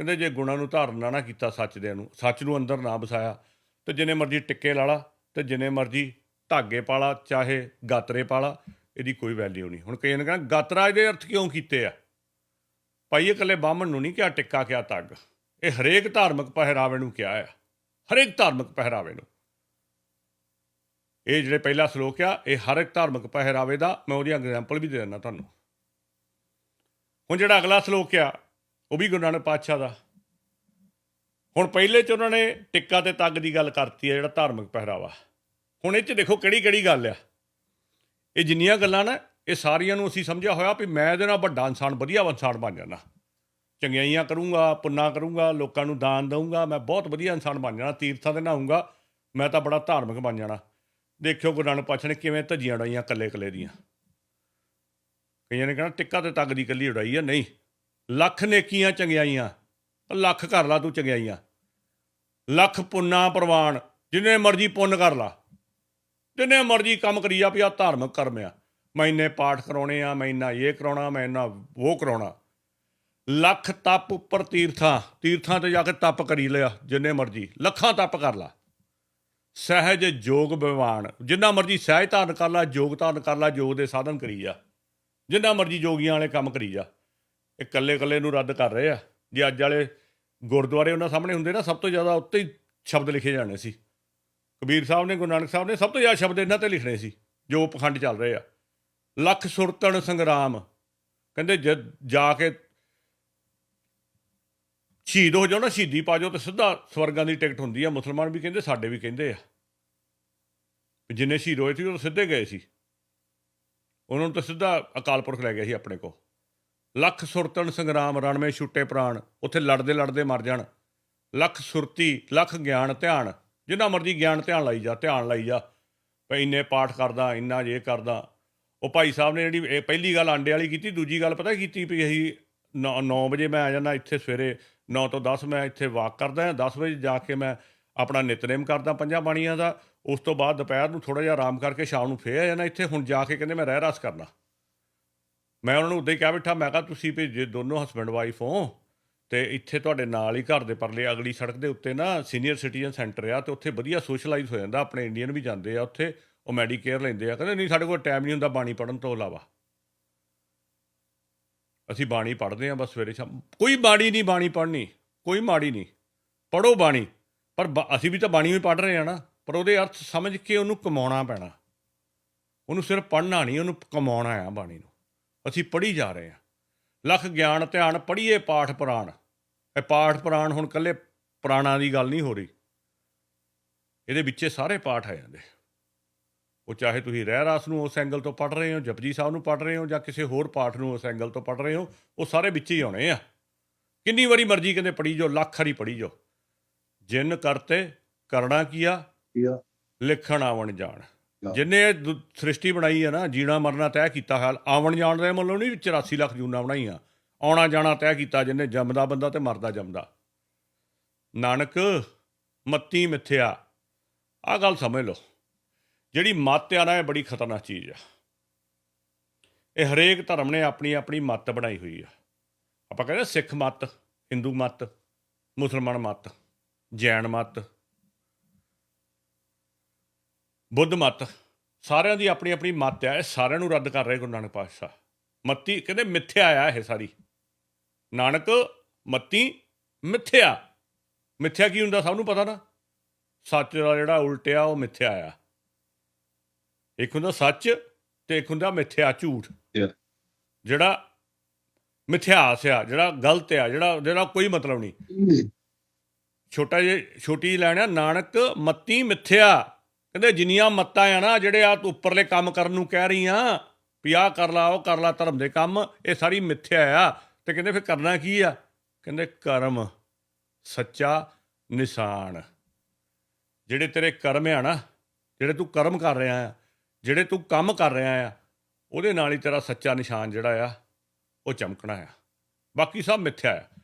ਕਹਿੰਦੇ ਜੇ ਗੁਣਾਂ ਨੂੰ ਧਾਰਨ ਨਾ ਕੀਤਾ ਸੱਚ ਦੇ ਨੂੰ, ਸੱਚ ਨੂੰ ਅੰਦਰ ਨਾ ਵਸਾਇਆ, ਤੇ ਜਿੰਨੇ ਮਰਜ਼ੀ ਟਿੱਕੇ ਲਾ ਲਾ, ਤੇ ਜਿੰਨੇ ਮਰਜ਼ੀ ਧਾਗੇ ਪਾਲਾ ਚਾਹੇ ਗਾਤਰੇ ਪਾਲਾ ਇਹਦੀ ਕੋਈ ਵੈਲਿਊ ਨਹੀਂ। ਹੁਣ ਕਈ ਨੇ ਕਹਿਣਾ, ਗਾਤਰਾ ਇਹਦੇ ਅਰਥ ਕਿਉਂ ਕੀਤੇ ਆ? ਭਾਈ, ਇਹ ਇਕੱਲੇ ਬਾਹਮਣ ਨੂੰ ਨਹੀਂ ਕਿਹਾ ਟਿੱਕਾ, ਕਿਹਾ ਤੱਗ ਇਹ ਹਰੇਕ ਧਾਰਮਿਕ ਪਹਿਰਾਵੇ ਨੂੰ ਕਿਹਾ ਆ। ਹਰੇਕ ਧਾਰਮਿਕ ਪਹਿਰਾਵੇ ਨੂੰ। ਇਹ ਜਿਹੜੇ ਪਹਿਲਾ ਸ਼ਲੋਕ ਆ, ਇਹ ਹਰ ਇੱਕ ਧਾਰਮਿਕ ਪਹਿਰਾਵੇ ਦਾ, ਮੈਂ ਉਹਦੀ ਐਗਜ਼ਾਮਪਲ ਵੀ ਦੇ ਦਿੰਦਾ ਤੁਹਾਨੂੰ। ਹੁਣ ਜਿਹੜਾ ਅਗਲਾ ਸ਼ਲੋਕ ਆ ਉਹ ਵੀ ਗੁਰੂ ਨਾਨਕ ਪਾਤਸ਼ਾਹ ਦਾ। ਹੁਣ ਪਹਿਲੇ ਚ ਉਹਨਾਂ ਨੇ ਟਿੱਕਾ ਤੇ ਤੱਗ ਦੀ ਗੱਲ ਕਰਤੀ ਹੈ ਜਿਹੜਾ ਧਾਰਮਿਕ ਪਹਿਰਾਵਾ। ਹੁਣ ਇਹ ਚ ਦੇਖੋ ਕਿਹੜੀ ਕਿਹੜੀ ਗੱਲ ਆ। ਇਹ ਜਿੰਨੀਆਂ ਗੱਲਾਂ ਨਾ, ਇਹ ਸਾਰੀਆਂ ਨੂੰ ਅਸੀਂ ਸਮਝਿਆ ਹੋਇਆ ਵੀ ਮੈਂ ਇਹਦੇ ਨਾਲ ਵੱਡਾ ਇਨਸਾਨ, ਵਧੀਆ ਇਨਸਾਨ ਬਣ ਜਾਣਾ। ਚੰਗਿਆਈਆਂ ਕਰੂੰਗਾ, ਪੁੰਨਾ ਕਰੂੰਗਾ, ਲੋਕਾਂ ਨੂੰ ਦਾਨ ਦਊਂਗਾ, ਮੈਂ ਬਹੁਤ ਵਧੀਆ ਇਨਸਾਨ ਬਣ ਜਾਣਾ, ਤੀਰਥਾਂ ਤੇ ਨਹਾਉਂਗਾ ਮੈਂ ਤਾਂ ਬੜਾ ਧਾਰਮਿਕ ਬਣ ਜਾਣਾ। ਦੇਖਿਓ ਗੁਰੂ ਨਾਨਕ ਪਾਤਸ਼ਾਹ ਨੇ ਕਿਵੇਂ ਧੱਜੀਆਂ ਉਡਾਈਆਂ ਕੱਲੇ ਕੱਲੇ ਦੀਆਂ। ਕਈਆਂ ਨੇ ਕਹਿਣਾ ਟਿੱਕਾ ਤੇ ਤੱਗ ਦੀ ਕੱਲੀ ਉਡਾਈ ਆ, ਨਹੀਂ। ਲੱਖ ਨੇਕੀਆਂ ਚੰਗਿਆਈਆਂ ਲੱਖ ਕਰ ਲਾ ਤੂੰ ਚੰਗਿਆਈਆਂ। ਲੱਖ ਪੁੰਨਾ ਪ੍ਰਵਾਨ ਜਿੰਨੇ ਮਰਜ਼ੀ ਪੁੰਨ ਕਰ ਲਾ। ਜਿੰਨੇ ਮਰਜ਼ੀ ਕੰਮ ਕਰੀ ਜਾ ਵੀ ਆ ਧਾਰਮਿਕ ਕਰਮ ਆ। ਮੈਂ ਇੰਨੇ ਪਾਠ ਕਰਾਉਣੇ ਆ, ਮੈਂ ਇੰਨਾ ਇਹ ਕਰਾਉਣਾ, ਮੈਂ ਇੰਨਾ ਉਹ ਕਰਾਉਣਾ। ਲੱਖ ਤਪ ਉੱਪਰ ਤੀਰਥਾਂ ਤੀਰਥਾਂ ਤੇ ਜਾ ਕੇ ਤਪ ਕਰੀ ਲਿਆ, ਜਿੰਨੇ ਮਰਜ਼ੀ। ਲੱਖਾਂ ਤਪ ਕਰ ਲਾ। ਸਹਿਜ ਜੋਗ ਬਿਵਾਨ ਜਿੰਨਾ ਮਰਜ਼ੀ ਸਹਿਜ ਧਾਰਨ ਕਰ ਲਾ ਯੋਗ ਧਾਰਨ ਕਰ ਲਾ ਯੋਗ ਦੇ ਸਾਧਨ ਕਰੀ ਜਾ। ਜਿੰਨਾ ਮਰਜ਼ੀ ਜੋਗੀਆਂ ਵਾਲੇ ਕੰਮ ਕਰੀ ਜਾ। ਇਹ ਕੱਲੇ ਕੱਲੇ ਨੂੰ ਰੱਦ ਕਰ ਰਹੇ ਆ। ਜੇ ਅੱਜ ਵਾਲੇ ਗੁਰਦੁਆਰੇ ਉਹਨਾਂ ਸਾਹਮਣੇ ਹੁੰਦੇ ਨਾ, ਸਭ ਤੋਂ ਜ਼ਿਆਦਾ ਉੱਤੇ ਹੀ ਸ਼ਬਦ ਲਿਖੇ ਜਾਣੇ ਸੀ। ਕਬੀਰ ਸਾਹਿਬ ਨੇ, ਗੁਰੂ ਨਾਨਕ ਸਾਹਿਬ ਨੇ ਸਭ ਤੋਂ ਜ਼ਿਆਦਾ ਸ਼ਬਦ ਇਹਨਾਂ ਤੇ ਲਿਖਣੇ ਸੀ, ਜੋ ਪਖੰਡ ਚੱਲ ਰਹੇ ਆ। ਲੱਖ ਸੁਰਤਣ ਸੰਗਰਾਮ। ਕਹਿੰਦੇ ਜਦ ਜਾ ਕੇ ਸ਼ਹੀਦ ਹੋ ਜਾਓ ਨਾ, ਸ਼ਹੀਦੀ ਪਾ ਜਾਓ ਤੇ ਸਿੱਧਾ ਸਵਰਗਾਂ ਦੀ ਟਿਕਟ ਹੁੰਦੀ ਆ। ਮੁਸਲਮਾਨ ਵੀ ਕਹਿੰਦੇ, ਸਾਡੇ ਵੀ ਕਹਿੰਦੇ ਆ। ਜਿੰਨੇ ਸ਼ਹੀਦ ਹੋਏ ਸੀ, ਉਹ ਸਿੱਧੇ ਗਏ ਸੀ। ਉਹਨਾਂ ਨੂੰ ਤਾਂ ਸਿੱਧਾ ਅਕਾਲ ਪੁਰਖ ਲੈ ਗਿਆ ਸੀ ਆਪਣੇ ਕੋਲ। ਲੱਖ ਸੁਰਤਨ ਸੰਗਰਾਮ ਰਣਵੇਂ ਛੁੱਟੇ ਪ੍ਰਾਣ, ਉੱਥੇ ਲੜਦੇ ਲੜਦੇ ਮਰ ਜਾਣ। ਲੱਖ ਸੁਰਤੀ, ਲੱਖ ਗਿਆਨ ਧਿਆਨ, ਜਿੰਨਾ ਮਰਜ਼ੀ ਗਿਆਨ ਧਿਆਨ ਲਾਈ ਜਾ, ਧਿਆਨ ਲਾਈ ਜਾ। ਭਈ ਇੰਨੇ ਪਾਠ ਕਰਦਾ, ਇੰਨਾ ਜੇ ਕਰਦਾ। ਉਹ ਭਾਈ ਸਾਹਿਬ ਨੇ ਜਿਹੜੀ ਇਹ ਪਹਿਲੀ ਗੱਲ ਆਂਡੇ ਵਾਲੀ ਕੀਤੀ, ਦੂਜੀ ਗੱਲ ਪਤਾ ਕੀਤੀ ਵੀ ਅਸੀਂ 9 ਵਜੇ ਮੈਂ ਆ ਜਾਂਦਾ ਇੱਥੇ ਸਵੇਰੇ 9 ਤੋਂ 10 ਮੈਂ ਇੱਥੇ ਵਾਕ ਕਰਦਾ ਹਾਂ 10 ਵਜੇ ਜਾ ਕੇ ਮੈਂ ਆਪਣਾ ਨਿਤਨੇਮ ਕਰਦਾ ਪੰਜਾਂ ਬਾਣੀਆਂ ਦਾ। ਉਸ ਤੋਂ ਬਾਅਦ ਦੁਪਹਿਰ ਨੂੰ ਥੋੜਾ ਜਿਹਾ ਆਰਾਮ ਕਰਕੇ ਸ਼ਾਮ ਨੂੰ ਫੇਰ ਆ ਜਾਣਾ ਇੱਥੇ, ਹੁਣ ਜਾ ਕੇ ਕਹਿੰਦੇ ਮੈਂ ਰਹਿ ਰਸ ਕਰਨਾ। ਮੈਂ ਉਹਨਾਂ ਨੂੰ ਉਦਾਂ ਹੀ ਕਹਿ ਬੈਠਾ ਮੈਂ ਕਿਹਾ, ਤੁਸੀਂ ਭੇਜੇ ਦੋਨੋਂ ਹਸਬੰਡ ਵਾਈਫ ਹੋ, ਤੇ ਇੱਥੇ ਤੁਹਾਡੇ ਨਾਲ ਹੀ ਘਰ ਦੇ ਪਰਲੇ ਅਗਲੀ ਸੜਕ ਦੇ ਉੱਤੇ ਨਾ ਸੀਨੀਅਰ ਸਿਟੀਜ਼ਨ ਸੈਂਟਰ ਆ, ਤੇ ਉੱਥੇ ਵਧੀਆ ਸੋਸ਼ਲਾਈਜ਼ ਹੋ ਜਾਂਦਾ, ਆਪਣੇ ਇੰਡੀਅਨ ਵੀ ਜਾਂਦੇ ਆ ਉੱਥੇ, ਉਹ ਮੈਡੀਕੇਅਰ ਲੈਂਦੇ ਆ। ਕਹਿੰਦੇ, ਨਹੀਂ, ਸਾਡੇ ਕੋਲ ਟਾਈਮ ਨਹੀਂ ਹੁੰਦਾ ਬਾਣੀ ਪੜਨ ਤੋਂ ਇਲਾਵਾ। ਅਸੀਂ ਬਾਣੀ ਪੜ੍ਹਦੇ ਆ ਬਸ ਸਵੇਰੇ ਸ਼ਾਮ। ਕੋਈ ਬਾਣੀ ਨਹੀਂ, ਬਾਣੀ ਪੜ੍ਹਨੀ, ਕੋਈ ਮਾੜੀ ਨਹੀਂ। ਪੜੋ ਬਾਣੀ, ਪਰ ਬ- ਅਸੀਂ ਵੀ ਤਾਂ ਬਾਣੀ ਵੀ ਪੜ੍ਹ ਰਹੇ ਆ ਨਾ, ਪਰ ਉਹਦੇ ਅਰਥ ਸਮਝ ਕੇ ਉਹਨੂੰ ਕਮਾਉਣਾ ਪੈਣਾ। ਉਹਨੂੰ ਸਿਰਫ ਪੜ੍ਹਨਾ ਨਹੀਂ, ਉਹਨੂੰ ਕਮਾਉਣਾ ਆ ਬਾਣੀ ਨੂੰ। ਅਸੀਂ ਪੜ੍ਹੀ ਜਾ ਰਹੇ ਆ ਲੱਖ ਗਿਆਨ ਧਿਆਨ ਪੜ੍ਹੀਏ ਪਾਠ ਪੁਰਾਣ। ਇਹ ਪਾਠ ਪੁਰਾਣ ਹੁਣ ਕੱਲੇ ਪੁਰਾਣਾ ਦੀ ਗੱਲ ਨਹੀਂ ਹੋ ਰਹੀ। ਇਹਦੇ ਵਿੱਚੇ ਸਾਰੇ ਪਾਠ ਆ ਜਾਂਦੇ। ਉਹ ਚਾਹੇ ਤੁਸੀਂ ਰਹਿ ਰਾਸ ਨੂੰ ਉਸ ਐਂਗਲ ਤੋਂ ਪੜ੍ਹ ਰਹੇ ਹੋ ਜਪਜੀ ਸਾਹਿਬ ਨੂੰ ਪੜ੍ਹ ਰਹੇ ਹੋ ਜਾਂ ਕਿਸੇ ਹੋਰ ਪਾਠ ਨੂੰ ਉਸ ਐਂਗਲ ਤੋਂ ਪੜ੍ਹ ਰਹੇ ਹੋ ਉਹ ਸਾਰੇ ਵਿੱਚ ਹੀ ਆਉਣੇ ਆ। ਕਿੰਨੀ ਵਾਰੀ ਮਰਜ਼ੀ ਕਹਿੰਦੇ ਪੜ੍ਹੀ ਜਾਓ ਲੱਖ ਵਾਰੀ ਪੜ੍ਹੀ ਜਾਓ। ਜਿਨ ਕਰਤੇ ਕਰਨਾ ਕੀਆ। ਲਿਖਣ ਆਵਣ ਜਾਣ। ਹਾਂ। ਜਿਨੇ ਇਹ ਦੁ- ਸ੍ਰਿਸ਼ਟੀ ਬਣਾਈ ਹੈ ਨਾ, ਜੀਣਾ ਮਰਨਾ ਤੈਅ ਕੀਤਾ ਹਾਲ ਆਉਣ ਜਾਣ ਦੇ ਮਤਲਬ ਨਹੀਂ 84 ਲੱਖ ਜੂਨਾ ਬਣਾਈਆਂ। ਆਉਣਾ ਜਾਣਾ ਤੈਅ ਕੀਤਾ ਜਿਨੇ ਜੰਮਦਾ ਬੰਦਾ ਤੇ ਮਰਦਾ ਜੰਮਦਾ। ਨਾਨਕ, ਮੱਤੀ ਮਿੱਥਿਆ ਆ ਗੱਲ ਸਮਝ ਲਓ। ਜਿਹੜੀ ਮੱਤ ਆ ਨਾ, ਇਹ ਬੜੀ ਖਤਰਨਾਕ ਚੀਜ਼ ਆ। ਇਹ ਹਰੇਕ ਧਰਮ ਨੇ ਆਪਣੀ ਆਪਣੀ ਮੱਤ ਬਣਾਈ ਹੋਈ ਆ। ਆਪਾਂ ਕਹਿੰਦੇ ਸਿੱਖ ਮੱਤ, ਹਿੰਦੂ ਮੱਤ, ਮੁਸਲਮਾਨ ਮੱਤ, ਜੈਨ ਮੱਤ ਬੁੱਧ ਮੱਤ ਸਾਰਿਆਂ ਦੀ ਆਪਣੀ ਆਪਣੀ ਮੱਤ ਆ ਇਹ ਸਾਰਿਆਂ ਨੂੰ ਰੱਦ ਕਰ ਰਹੇ ਗੁਰੂ ਨਾਨਕ ਪਾਤਸ਼ਾਹ। ਮੱਤੀ ਕਹਿੰਦੇ ਮਿੱਥਿਆ ਆ ਇਹ ਸਾਰੀ। ਨਾਨਕ ਮੱਤੀ ਮਿੱਥਿਆ। ਮਿੱਥਿਆ ਕੀ ਹੁੰਦਾ ਸਭ ਨੂੰ ਪਤਾ ਨਾ? ਸੱਚ ਦਾ ਜਿਹੜਾ ਉਲਟਿਆ ਉਹ ਮਿੱਥਿਆ ਆ। ਇੱਕ ਹੁੰਦਾ ਸੱਚ ਤੇ ਇੱਕ ਹੁੰਦਾ ਮਿੱਥਿਆ ਝੂਠ. ਜਿਹੜਾ ਮਿਥਿਆਸ ਆ ਜਿਹੜਾ ਗਲਤ ਆ ਜਿਹੜਾ ਜਿਹੜਾ ਕੋਈ ਮਤਲਬ ਨਹੀਂ। ਛੋਟਾ ਜਿਹਾ ਛੋਟੀ ਲੈਣਾ ਨਾਨਕ ਮੱਤੀ ਮਿੱਥਿਆ। ਕਹਿੰਦੇ ਜਿੰਨੀਆਂ ਮੱਤਾਂ ਆ ਨਾ ਜਿਹੜੇ ਆ ਤੂੰ ਉੱਪਰਲੇ ਕੰਮ ਕਰਨ ਨੂੰ ਕਹਿ ਰਹੀ ਆ ਵੀ ਆਹ ਕਰ ਲਾ, ਉਹ ਕਰ ਲਾ, ਧਰਮ ਦੇ ਕੰਮ, ਇਹ ਸਾਰੀ ਮਿੱਥਿਆ ਆ। ਤੇ ਕਹਿੰਦੇ ਫਿਰ ਕਰਨਾ ਕੀ ਆ? ਕਹਿੰਦੇ ਕਰਮ ਸੱਚਾ ਨਿਸ਼ਾਨ। ਜਿਹੜੇ ਤੇਰੇ ਕਰਮ ਆ ਨਾ, ਜਿਹੜੇ ਤੂੰ ਕਰਮ ਕਰ ਰਿਹਾ ਆ, ਜਿਹੜੇ ਤੂੰ ਕੰਮ ਕਰ ਰਿਹਾ ਆ, ਉਹਦੇ ਨਾਲ ਹੀ ਤੇਰਾ ਸੱਚਾ ਨਿਸ਼ਾਨ ਜਿਹੜਾ ਆ, ਉਹ ਚਮਕਣਾ ਆ। ਬਾਕੀ ਸਭ ਮਿੱਥਿਆ ਆ।